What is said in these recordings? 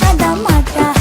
așa, da, mata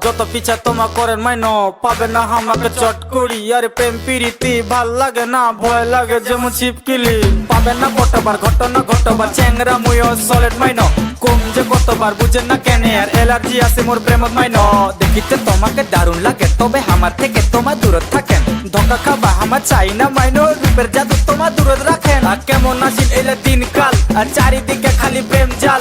যত পিছা তোমা করেন মাইনো, পাবে না আমাকে চট করি। আরে প্রেম, পিরিতি, ভালো লাগে না, ভয় লাগে যেমন ছিপকিলি। পাবে না কতবার ঘটনা ঘটবার চ্যাংরা মুয় সলিড মাইনো। কম যে কতবার বুঝেন না কেন, আর এলার্জি আছে মোর প্রেমত মাইনো। দেখিতে তোমাকে দারুণ লাগে, তবে আমার থেকে তোমার দূরত থাকেন। ধোকা খাবা, আমার চাই না মাইনো, রূপের জাদু তোমার দূরত রাখেন। আর কেমন আসিল এলে দিনকাল, আর চারিদিকে খালি প্রেম জাল।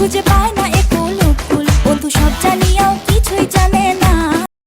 不解白